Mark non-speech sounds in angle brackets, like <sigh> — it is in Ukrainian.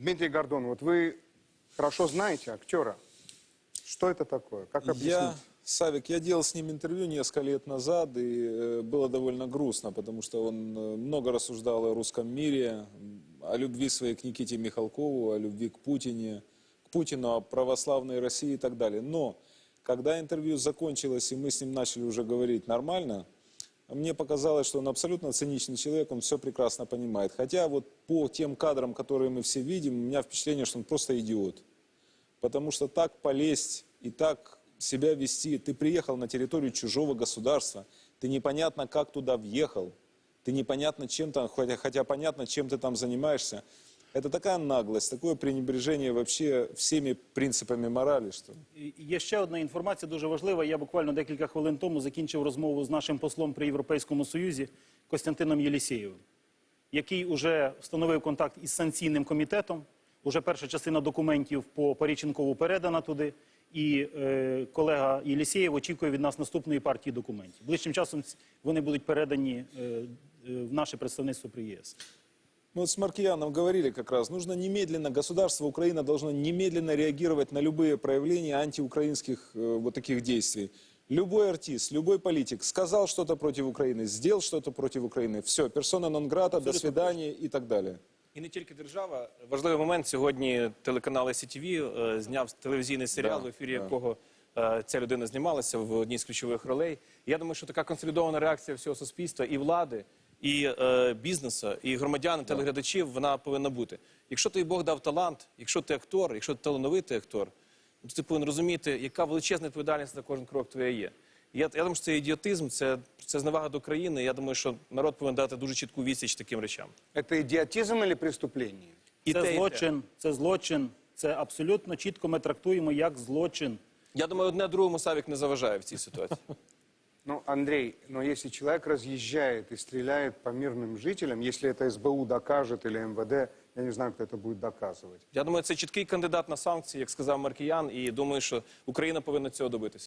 Дмитрий Гордон, вот вы хорошо знаете актера. Что это такое? Как объяснить? Я, Савик, я делал с ним интервью несколько лет назад, и э, было довольно грустно, потому что он э, много рассуждал о русском мире, о любви своей к Никите Михалкову, о любви к Путине, к Путину, о православной России и так далее. Но когда интервью закончилось, и мы с ним начали уже говорить нормально, мне показалось, что он абсолютно циничный человек, он все прекрасно понимает. Хотя вот по тем кадрам, которые мы все видим, у меня впечатление, что он просто идиот. Потому что так полезть и так себя вести, ты приехал на территорию чужого государства, ты непонятно как туда въехал, ты непонятно чем там, хотя, хотя понятно, чем ты там занимаешься. Это такая наглость, такое пренебрежение вообще всеми принципами морали, что... І Є ще одна інформація дуже важлива. Я буквально декілька хвилин тому закінчив розмову з нашим послом при Європейському Союзі Костянтином Єлісєєвим, який уже встановив контакт із санкційним комітетом. Уже перша частина документів по Паріченкову передана туди. І е, колега Єлісєєв очікує від нас наступної партії документів. Ближчим часом вони будуть передані е, е, в наше представництво при ЄС. Мы вот с Маркияном говорили как раз, нужно немедленно, государство Украина должно немедленно реагировать на любые проявления антиукраинских э, вот таких действий. Любой артист, любой политик сказал что-то против Украины, сделал что-то против Украины, все, персона нон-грата, до свидания и так далее. І не тільки держава. Важливий момент сьогодні телеканал СІТВ е, зняв телевізійний серіал, Да, в ефірі да. якого е, ця людина знімалася в одній з ключових ролей. Я думаю, що така консолідована реакція всього суспільства і влади, і е, бізнесу, і громадян, і телеглядачів вона повинна бути. Якщо тобі Бог дав талант, якщо ти актор, якщо ти талановитий актор, то ти повинен розуміти, яка величезна відповідальність за кожен крок твоя є. Я, я думаю, що це ідіотизм, це, це зневага до країни. Я думаю, що народ повинен дати дуже чітку відсіч таким речам. Это идиотизм или преступление? І це те, і те. злочин, це злочин. Це абсолютно чітко ми трактуємо як злочин. Я думаю, одне другому Савік не заважає в цій ситуації. <laughs> Ну, Андрей, но если человек разъезжает и стреляет по мирным жителям, если это СБУ докажет или МВД, я не знаю, кто это будет доказывать. Я думаю, це чіткий кандидат на санкції, як сказав Маркіян, і думаю, що Україна повинна цього добитися.